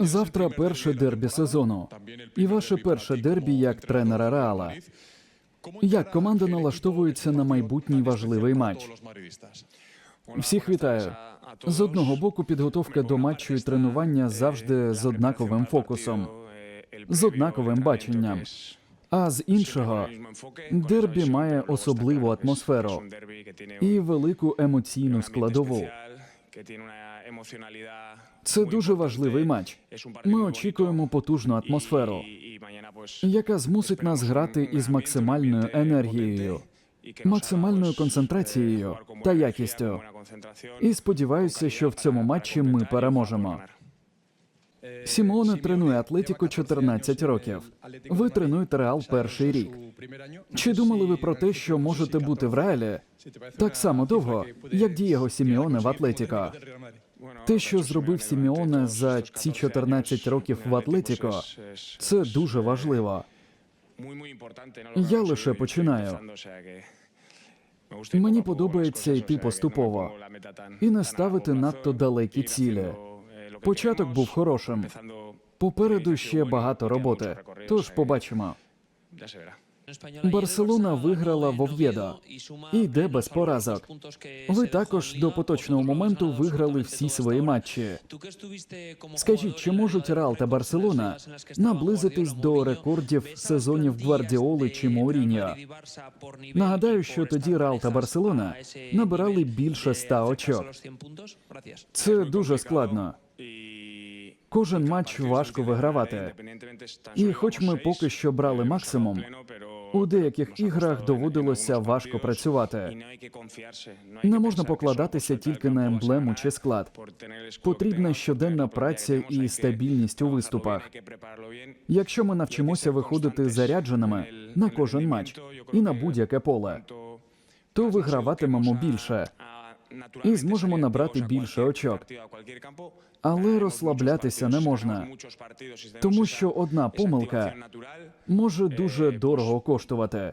Завтра перше дербі сезону. І ваше перше дербі як тренера Реала. Як команда налаштовується на майбутній важливий матч? Всіх вітаю. З одного боку, підготовка до матчу і тренування завжди з однаковим фокусом, з однаковим баченням. А з іншого, дербі має особливу атмосферу і велику емоційну складову. Це дуже важливий матч. Ми очікуємо потужну атмосферу, яка змусить нас грати із максимальною енергією, максимальною концентрацією та якістю. І сподіваюся, що в цьому матчі ми переможемо. Сімеоне тренує Атлетіко 14 років. Ви тренуєте Реал перший рік. Чи думали ви про те, що можете бути в Реалі так само довго, як Дієго Сімеоне в Атлетіко? Те, що зробив Сімеоне за ці 14 років в Атлетіко, це дуже важливо. Я лише починаю. Мені подобається йти поступово і не ставити надто далекі цілі. Початок був хорошим. Попереду ще багато роботи. Тож побачимо. Барселона виграла в Ов'єдо і йде без поразок. Ви також до поточного моменту виграли всі свої матчі. Скажіть, чи можуть Реал та Барселона наблизитись до рекордів сезонів Гвардіоли чи Моуріньо? Нагадаю, що тоді Реал та Барселона набирали більше 100 очок. Це дуже складно. Кожен матч важко вигравати. І хоч ми поки що брали максимум, у деяких іграх доводилося важко працювати. Не можна покладатися тільки на емблему чи склад. Потрібна щоденна праця і стабільність у виступах. Якщо ми навчимося виходити зарядженими на кожен матч і на будь-яке поле, то виграватимемо більше і зможемо набрати більше очок. Але розслаблятися не можна, тому що одна помилка може дуже дорого коштувати.